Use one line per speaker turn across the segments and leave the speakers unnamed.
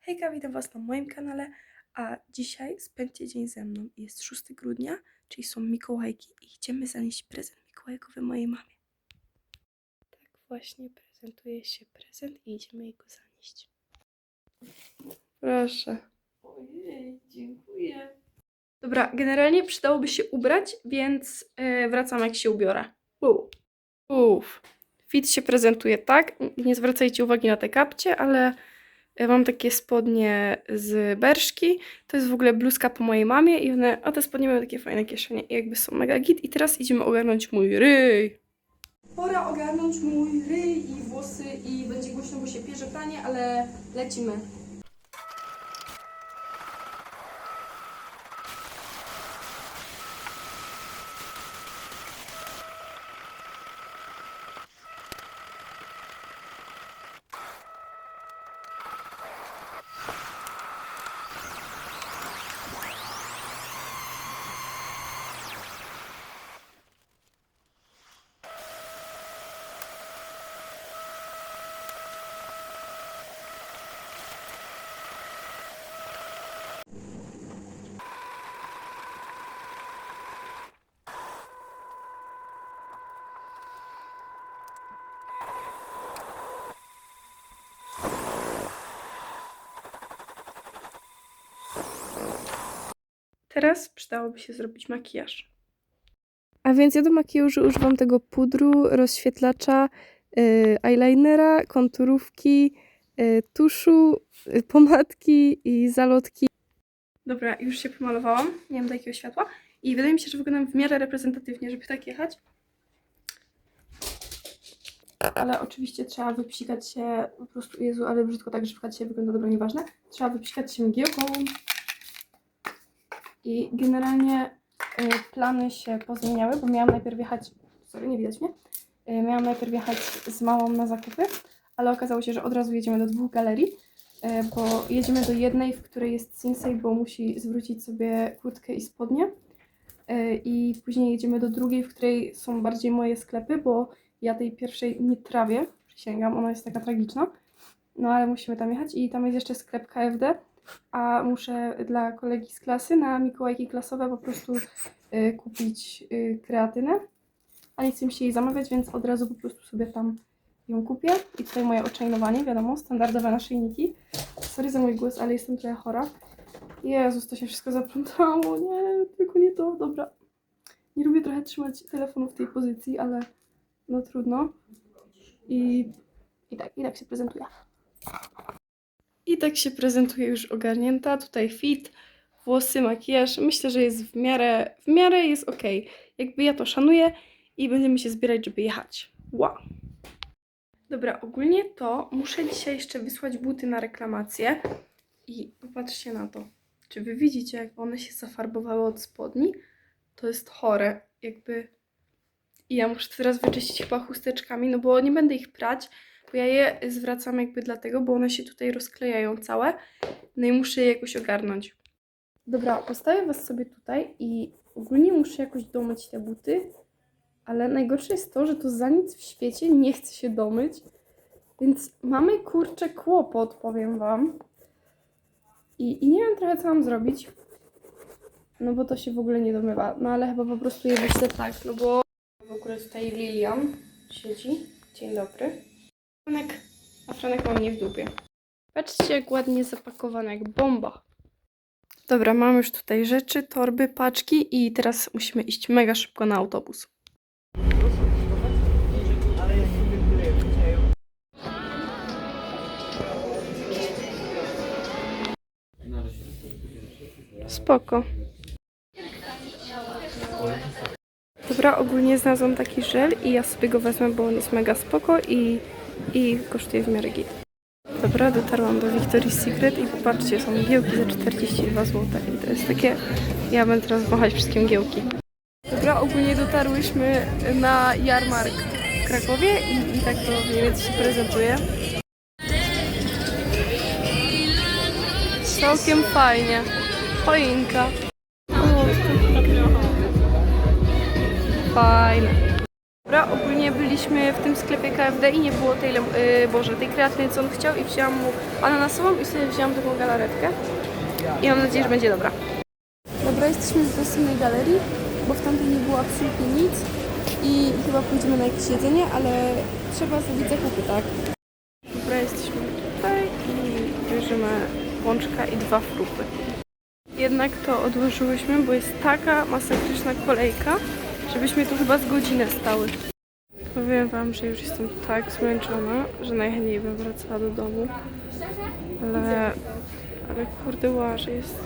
Hejka, witam Was na moim kanale, a dzisiaj spędźcie dzień ze mną. Jest 6 grudnia, czyli są Mikołajki i idziemy zanieść prezent mikołajkowy mojej mamie. Tak właśnie prezentuje się prezent i idziemy jego zanieść. Proszę. Ojej, dziękuję. Dobra, generalnie przydałoby się ubrać, więc e, wracam jak się ubiorę. Uu. Uff. Fit się prezentuje tak. Nie zwracajcie uwagi na te kapcie, ale mam takie spodnie z berszki. To jest w ogóle bluzka po mojej mamie i one, a te spodnie mają takie fajne kieszenie i jakby są mega git. I teraz idziemy ogarnąć mój ryj. Pora ogarnąć mój ryj i włosy i będzie głośno, bo się pierze pranie, ale lecimy. Teraz przydałoby się zrobić makijaż. A więc ja do makijażu używam tego pudru, rozświetlacza, yy, eyelinera, konturówki, yy, tuszu, yy, pomadki i zalotki. Dobra, już się pomalowałam, nie mam takiego światła i wydaje mi się, że wyglądam w miarę reprezentatywnie, żeby tak jechać. Ale oczywiście trzeba wypsikać się, po prostu, Jezu, ale brzydko tak, że się wygląda dobra, nieważne. Trzeba wypsikać się mgiełką. I generalnie y, plany się pozmieniały, bo miałam najpierw jechać, sorry, nie widać mnie, y, miałam najpierw jechać z mamą na zakupy, ale okazało się, że od razu jedziemy do dwóch galerii, y, bo jedziemy do jednej, w której jest Sinsei, bo musi zwrócić sobie kurtkę i spodnie i później jedziemy do drugiej, w której są bardziej moje sklepy, bo ja tej pierwszej nie trawię, przysięgam, ona jest taka tragiczna, no ale musimy tam jechać i tam jest jeszcze sklep KFD, a muszę dla kolegi z klasy na Mikołajki klasowe po prostu y, kupić y, kreatynę, a nie chcę mi się jej zamawiać, więc od razu po prostu sobie tam ją kupię. I tutaj moje oczajnowanie, wiadomo, standardowe naszyjniki. Sorry za mój głos, ale jestem trochę chora. Jezus, to się wszystko zaplątało, nie, tylko nie to, dobra. Nie lubię trochę trzymać telefonu w tej pozycji, ale no trudno. I, i tak, i tak się prezentuje. I tak się prezentuje już ogarnięta. Tutaj fit, włosy, makijaż. Myślę, że jest w miarę, w miarę jest ok. Jakby ja to szanuję i będziemy się zbierać, żeby jechać. Wow. Dobra, ogólnie to muszę dzisiaj jeszcze wysłać buty na reklamację. I popatrzcie na to. Czy wy widzicie, jak one się zafarbowały od spodni? To jest chore. Jakby... I ja muszę teraz wyczyścić chyba chusteczkami, no bo nie będę ich prać, bo ja je zwracam jakby dlatego, bo one się tutaj rozklejają całe. No i muszę je jakoś ogarnąć. Dobra, postawię was sobie tutaj i ogólnie muszę jakoś domyć te buty, ale najgorsze jest to, że to za nic w świecie nie chce się domyć, więc mamy kurczę kłopot, powiem wam. I, I nie wiem trochę co mam zrobić, no bo to się w ogóle nie domywa, no ale chyba po prostu je wyślę tak, no bo w ogóle tutaj Lilian siedzi. Dzień dobry. Franek, a Franek ma mnie w dupie. Patrzcie, jak ładnie zapakowane, jak bomba. Dobra, mam już tutaj rzeczy, torby, paczki i teraz musimy iść mega szybko na autobus. Spoko. Dobra, ogólnie znalazłam taki żel i ja sobie go wezmę, bo on jest mega spoko i, i kosztuje w miarę git. Dobra, dotarłam do Victoria's Secret i popatrzcie, są mgiełki za 42 zł i to jest takie... Ja będę teraz wąchać wszystkie mgiełki. Dobra, ogólnie dotarłyśmy na jarmark w Krakowie i, i tak to mniej więcej się prezentuje. Całkiem fajnie. Choinka. O, Fajne. Dobra, ogólnie byliśmy w tym sklepie KFD i nie było tej, lem- yy, Boże, tej kreatyny, co on chciał i wzięłam mu ananasową i sobie wzięłam taką galaretkę. I mam nadzieję, że będzie dobra. Dobra, jesteśmy w następnej galerii, bo w tamtej nie było absolutnie nic i chyba pójdziemy na jakieś jedzenie, ale trzeba zrobić zakupy, tak? Dobra, jesteśmy tutaj i bierzemy pączka i dwa frupy. Jednak to odłożyłyśmy, bo jest taka masakryczna kolejka, żebyśmy tu chyba z godzinę stały. Powiem wam, że już jestem tak zmęczona, że najchętniej bym wracała do domu. Ale, ale kurde łaże, jest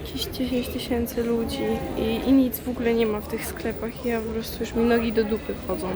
jakieś 10 tysięcy ludzi i, i nic w ogóle nie ma w tych sklepach i ja po prostu już mi nogi do dupy wchodzą.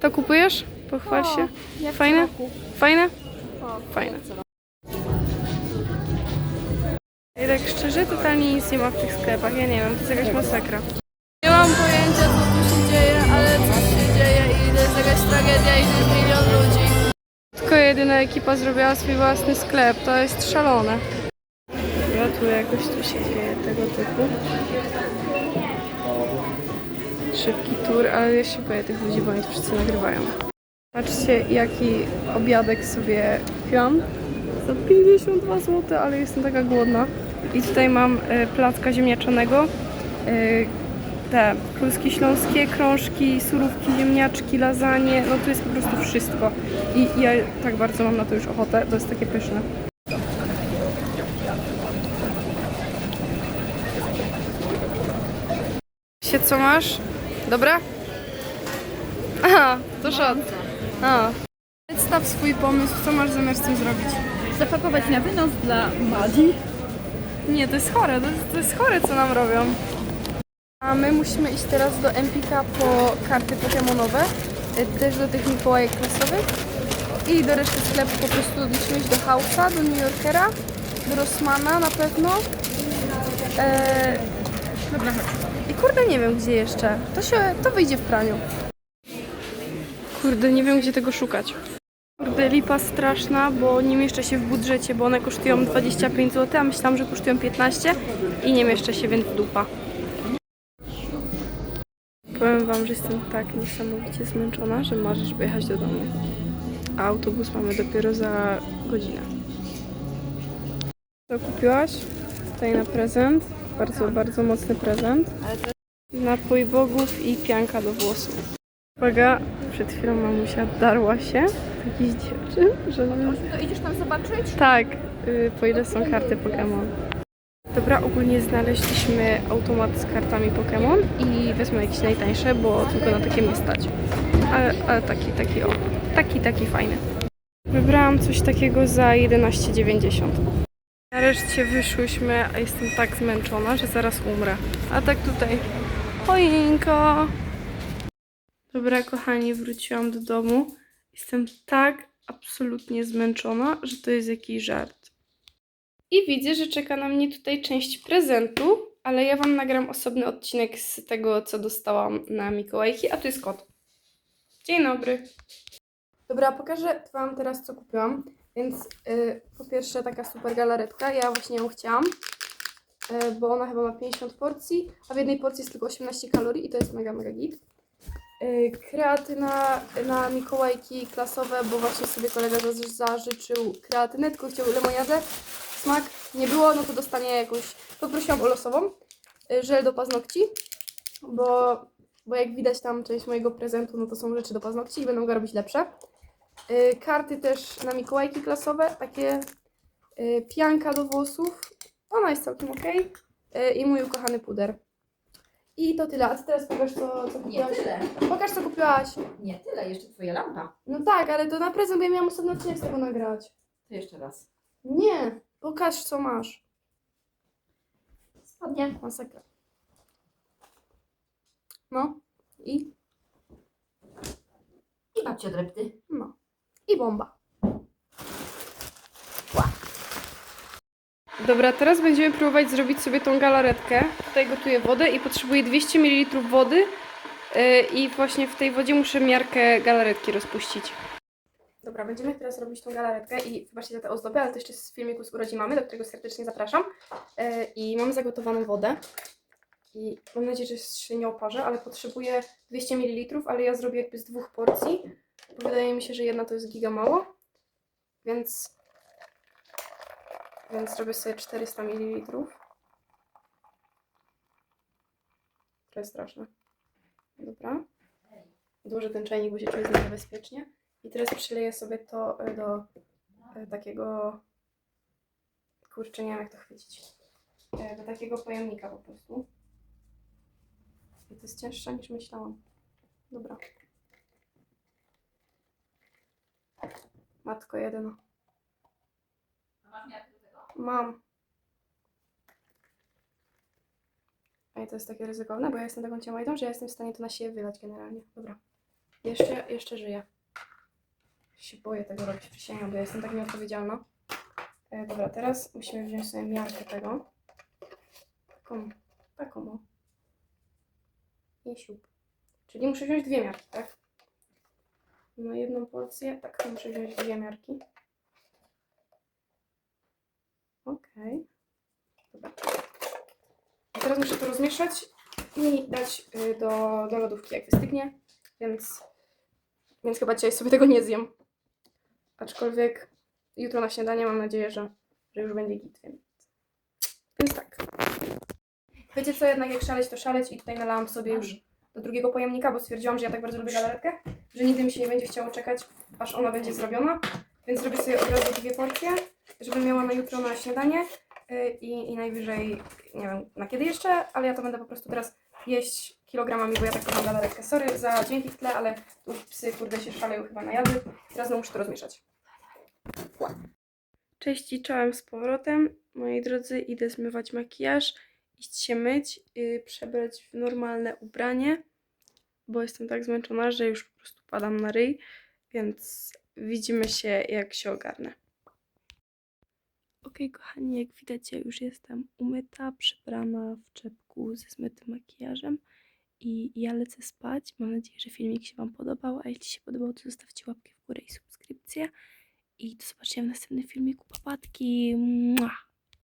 To kupujesz? Pochwal się. Fajne? Fajne? Fajne. I tak szczerze, totalnie nic nie ma w tych sklepach. Ja nie wiem, to jest jakaś masakra. Jedyna ekipa zrobiła swój własny sklep. To jest szalone. Dobra, tu jakoś tu się dzieje tego typu. Szybki tour, ale ja się boję tych ludzi, bo oni wszyscy nagrywają. Patrzcie, jaki obiadek sobie kupiłam. Za 52 zł, ale jestem taka głodna. I tutaj mam e, placka ziemniaczanego, e, te kluski śląskie, krążki, surówki, ziemniaczki, lasagne, no tu jest po prostu wszystko. I ja tak bardzo mam na to już ochotę, to jest takie pyszne. Sie co masz? Dobra? Aha, to shot. A. Przedstaw swój pomysł, co masz zamiar z tym zrobić?
Zapakować na wynos dla Madi.
Nie, to jest chore, to jest, to jest chore, co nam robią. A my musimy iść teraz do Empika po karty pokemonowe, y, też do tych Mikołajek klasowych i do reszty sklepu po prostu musimy iść do House'a, do New Yorkera, do Rossmana na pewno. Eee,
Dobra.
I kurde, nie wiem gdzie jeszcze. To się, to wyjdzie w praniu. Kurde, nie wiem gdzie tego szukać. Kurde, lipa straszna, bo nie mieszczę się w budżecie, bo one kosztują 25 zł, a myślałam, że kosztują 15 i nie mieszczę się, więc dupa. Powiem wam, że jestem tak niesamowicie zmęczona, że marzę, żeby jechać do domu. A autobus mamy dopiero za godzinę. Co kupiłaś? Tutaj na prezent. Bardzo, bardzo mocny prezent. Napój bogów i pianka do włosów. Uwaga, przed chwilą mamusia darła się jakiejś dziewczyn, że...
To idziesz tam zobaczyć?
Tak, y, po ile są karty Pokémon. Dobra, ogólnie znaleźliśmy automat z kartami Pokémon i wezmę jakieś najtańsze, bo tylko na takie mnie stać. Ale, ale taki, taki o, taki, taki fajny. Wybrałam coś takiego za 11,90. Nareszcie wyszłyśmy, a jestem tak zmęczona, że zaraz umrę. A tak tutaj, choinko. Dobra, kochani, wróciłam do domu. Jestem tak absolutnie zmęczona, że to jest jakiś żart. I widzę, że czeka na mnie tutaj część prezentu, ale ja Wam nagram osobny odcinek z tego, co dostałam na Mikołajki, a tu jest kot. Dzień dobry. Dobra, pokażę Wam teraz, co kupiłam. Więc y, po pierwsze taka super galaretka, ja właśnie ją chciałam, y, bo ona chyba ma 50 porcji, a w jednej porcji jest tylko 18 kalorii i to jest mega, mega git. Y, Kreatyna na Mikołajki klasowe, bo właśnie sobie kolega za- zażyczył kreatynę, tylko chciał lemoniadę. Smak nie było, no to dostanie jakąś, poprosiłam o losową, y, żel do paznokci, bo, bo jak widać tam część mojego prezentu, no to są rzeczy do paznokci i będą go robić lepsze. Y, Karty też na Mikołajki klasowe, takie y, pianka do włosów, ona jest całkiem ok. I mój ukochany puder. I to tyle. A ty teraz pokaż, co, co
Nie
kupiłaś.
tyle.
Pokaż, co kupiłaś.
Nie tyle, jeszcze twoja lampa.
No tak, ale to na prezent, bo ja miałam osobny odcinek z tego nagrać.
To jeszcze raz.
Nie, pokaż, co masz.
Spodnie.
Masakra. No. I?
I babcia drepty.
No. I bomba. Dobra, teraz będziemy próbować zrobić sobie tą galaretkę. Tutaj gotuję wodę i potrzebuję 200 ml wody. Yy, I właśnie w tej wodzie muszę miarkę galaretki rozpuścić. Dobra, będziemy teraz robić tą galaretkę i wybaczcie za te ozdoby, ale to jeszcze z filmiku z urodzin mamy, do którego serdecznie zapraszam. Yy, I mamy zagotowaną wodę. i mam nadzieję, że się nie oparzę, ale potrzebuję 200 ml, ale ja zrobię jakby z dwóch porcji, wydaje mi się, że jedna to jest giga mało, więc, więc zrobię sobie 400 ml. To jest straszne. Dobra. Dłużę ten czajnik, bo się czuję niebezpiecznie. I teraz przyleję sobie to e, do e, takiego... Kurczę, nie wiem jak to chwycić. E, Do takiego pojemnika po prostu. I to jest cięższe niż myślałam. Dobra. Matko jedyna. Mam. Ej, to jest takie ryzykowne, bo ja jestem taką ciamajdą, że ja jestem w stanie to na siebie wylać generalnie. Dobra. Jeszcze, jeszcze żyję. Się boję tego robić, przysięgam, bo ja jestem tak nieodpowiedzialna. E, dobra, teraz musimy wziąć sobie miarkę tego. Taką, taką o. I siup. Czyli muszę wziąć dwie miarki, tak? Na jedną porcję, tak, to muszę wziąć dwie miarki. Okej. Dobra. I teraz muszę to rozmieszać i dać y, do, do lodówki, jak wystygnie, więc, więc chyba dzisiaj sobie tego nie zjem. Aczkolwiek jutro na śniadanie mam nadzieję, że, że już będzie git, więc, więc tak. Wiecie co, jednak jak szaleć, to szaleć i tutaj nalałam sobie już do drugiego pojemnika, bo stwierdziłam, że ja tak bardzo lubię galaretkę, że nigdy mi się nie będzie chciało czekać, aż ona będzie zrobiona, więc zrobię sobie od razu dwie porcje, żebym miała na jutro na śniadanie y, i, i najwyżej, nie wiem na kiedy jeszcze, ale ja to będę po prostu teraz jeść kilogramami, bo ja tak kocham galaretkę. Sorry za dźwięki w tle, ale tu psy kurde się szaleją chyba na jady. Teraz no muszę to rozmieszać. Cześć i czołem z powrotem. Moi drodzy, idę zmywać makijaż, iść się myć, yy, przebrać w normalne ubranie, bo jestem tak zmęczona, że już po prostu padam na ryj, więc widzimy się jak się ogarnę. Okej, kochani, jak widać, ja już jestem umyta, przebrana w czepku ze zmytym makijażem i ja lecę spać. Mam nadzieję, że filmik się Wam podobał, a jeśli się podobał, to zostawcie łapkę w górę i subskrypcję. I do zobaczenia w następnym filmiku. Papatki!